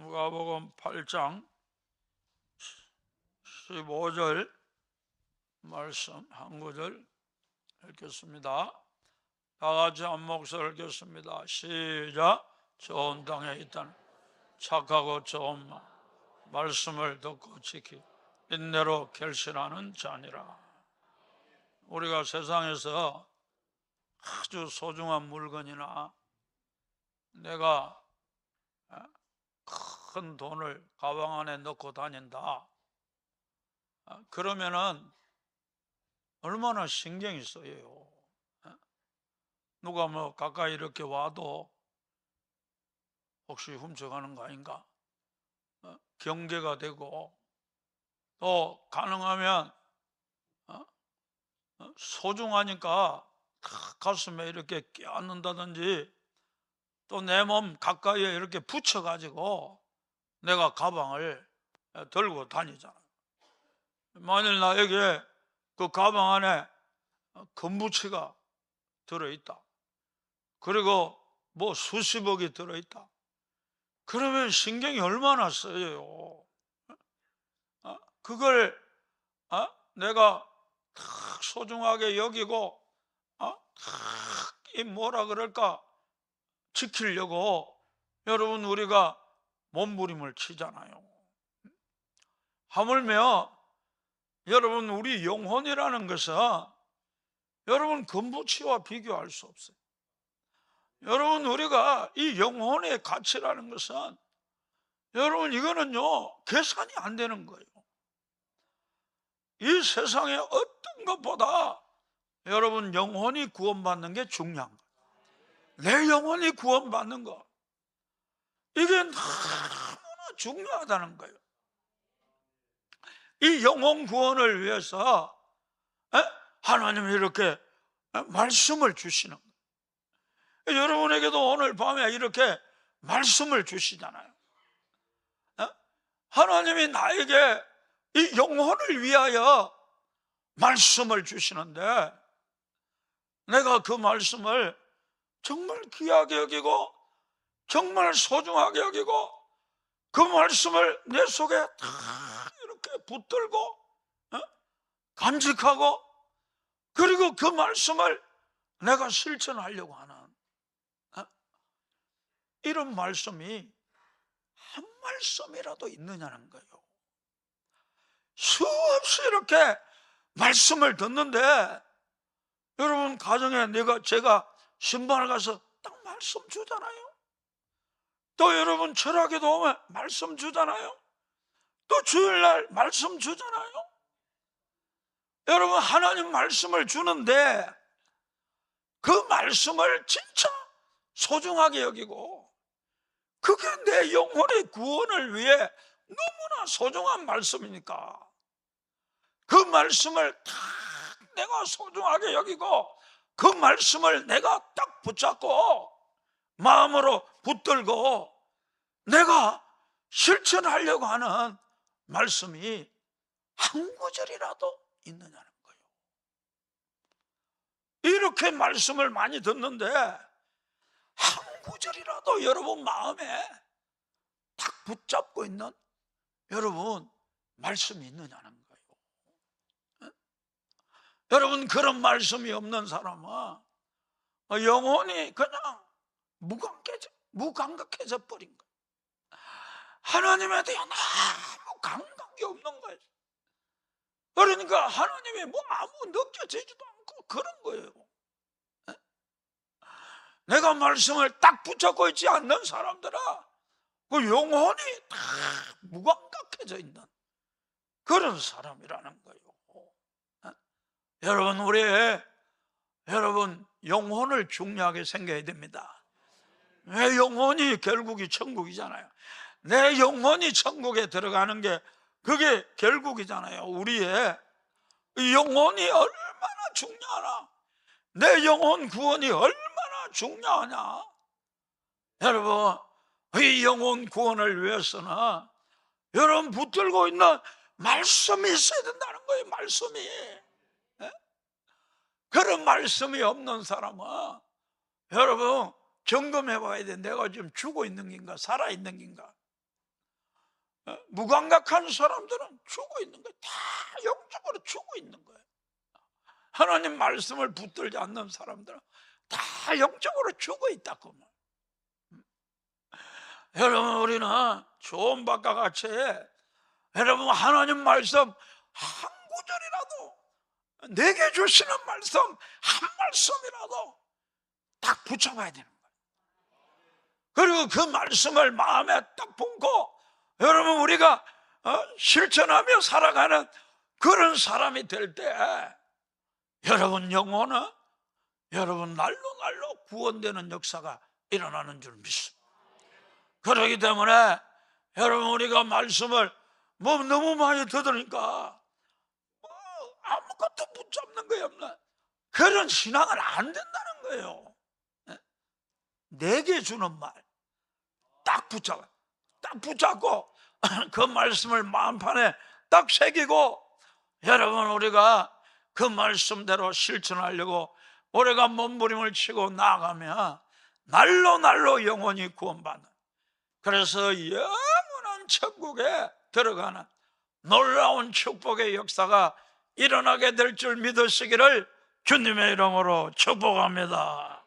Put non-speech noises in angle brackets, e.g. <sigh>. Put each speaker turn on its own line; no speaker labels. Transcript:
누가복음 8장 15절 말씀 한 구절 읽겠습니다. 다 같이 한 목소리 읽겠습니다. 시작. 좋은 땅에 있다는 착하고 좋은 마 말씀을 듣고 지키 인내로 결실하는 자니라. 우리가 세상에서 아주 소중한 물건이나 내가 큰 돈을 가방 안에 넣고 다닌다. 아, 그러면은 얼마나 신경이 써요. 아, 누가 뭐 가까이 이렇게 와도 혹시 훔쳐가는 거 아닌가? 어, 경계가 되고 또 가능하면 어, 어, 소중하니까 가슴에 이렇게 껴안는다든지 또 내 몸 가까이에 이렇게 붙여가지고 내가 가방을 들고 다니잖아. 만일 나에게 그 가방 안에 금부치가 들어있다. 그리고 뭐 수십억이 들어있다. 그러면 신경이 얼마나 써요. 어? 그걸 어? 내가 소중하게 여기고 어? 이 뭐라 그럴까 지키려고 여러분 우리가 몸부림을 치잖아요. 하물며 여러분 우리 영혼이라는 것은 여러분 금부치와 비교할 수 없어요. 여러분 우리가 이 영혼의 가치라는 것은 여러분 이거는요 계산이 안 되는 거예요. 이 세상에 어떤 것보다 여러분 영혼이 구원받는 게 중요한 거예요. 내 영혼이 구원받는 거 이게 너무나 중요하다는 거예요. 이 영혼 구원을 위해서 하나님이 이렇게 말씀을 주시는 거예요. 여러분에게도 오늘 밤에 이렇게 말씀을 주시잖아요. 하나님이 나에게 이 영혼을 위하여 말씀을 주시는데 내가 그 말씀을 정말 귀하게 여기고 정말 소중하게 여기고 그 말씀을 내 속에 다 이렇게 붙들고 어? 간직하고 그리고 그 말씀을 내가 실천하려고 하는 어? 이런 말씀이 한 말씀이라도 있느냐는 거예요. 수없이 이렇게 말씀을 듣는데 여러분 가정에 내가 제가 신방을 가서 딱 말씀 주잖아요. 또 여러분 철학에도 오면 말씀 주잖아요. 또 주일날 말씀 주잖아요. 여러분 하나님 말씀을 주는데 그 말씀을 진짜 소중하게 여기고 그게 내 영혼의 구원을 위해 너무나 소중한 말씀이니까 그 말씀을 다 내가 소중하게 여기고 그 말씀을 내가 딱 붙잡고 마음으로 붙들고 내가 실천하려고 하는 말씀이 한 구절이라도 있느냐는 거예요. 이렇게 말씀을 많이 듣는데 한 구절이라도 여러분 마음에 딱 붙잡고 있는 여러분 말씀이 있느냐는 거예요. 여러분 그런 말씀이 없는 사람은 영혼이 그냥 무감각해져, 무감각해져 버린 거예요. 하나님에 대한 아무 감각이 없는 거예요. 그러니까 하나님이 뭐 아무 느껴지지도 않고 그런 거예요. 내가 말씀을 딱 붙잡고 있지 않는 사람들아, 그 영혼이 다 무감각해져 있는 그런 사람이라는 거예요. 여러분 우리 여러분 영혼을 중요하게 생각해야 됩니다. 내 영혼이 결국이 천국이잖아요. 내 영혼이 천국에 들어가는 게 그게 결국이잖아요. 우리의 영혼이 얼마나 중요하나? 내 영혼 구원이 얼마나 중요하냐? 여러분, 이 영혼 구원을 위해서는 여러분 붙들고 있는 말씀이 있어야 된다는 거예요. 말씀이. 그런 말씀이 없는 사람은 여러분 점검해 봐야 돼. 내가 지금 죽어 있는 긴가 살아 있는 긴가? 어, 무감각한 사람들은 죽어 있는 거예요. 다 영적으로 죽어 있는 거예요. 하나님 말씀을 붙들지 않는 사람들은 다 영적으로 죽어 있다고. 음. 여러분 우리는 좋은 바과 같이 여러분 하나님 말씀 한 구절이라도 내게 주시는 말씀 한 말씀이라도 딱 되는 거예요. 그리고 그 말씀을 마음에 딱 품고 여러분 우리가 어, 실천하며 살아가는 그런 사람이 될 때 여러분 영혼은 여러분 날로 날로 구원되는 역사가 일어나는 줄 믿습니다. 그렇기 때문에 여러분 우리가 말씀을 뭐 너무 많이 들으니까 뭐 아무것도 붙잡는 거예요 그런 신앙은 안 된다는 거예요. 예? 내게 주는 말 딱 붙잡아 딱 붙잡고 <laughs> 그 말씀을 마음판에 딱 새기고 여러분 우리가 그 말씀대로 실천하려고 우리가 몸부림을 치고 나가면 날로 날로 영원히 구원받는 그래서 영원한 천국에 들어가는 놀라운 축복의 역사가 일어나게 될 줄 믿으시기를 주님의 이름으로 축복합니다.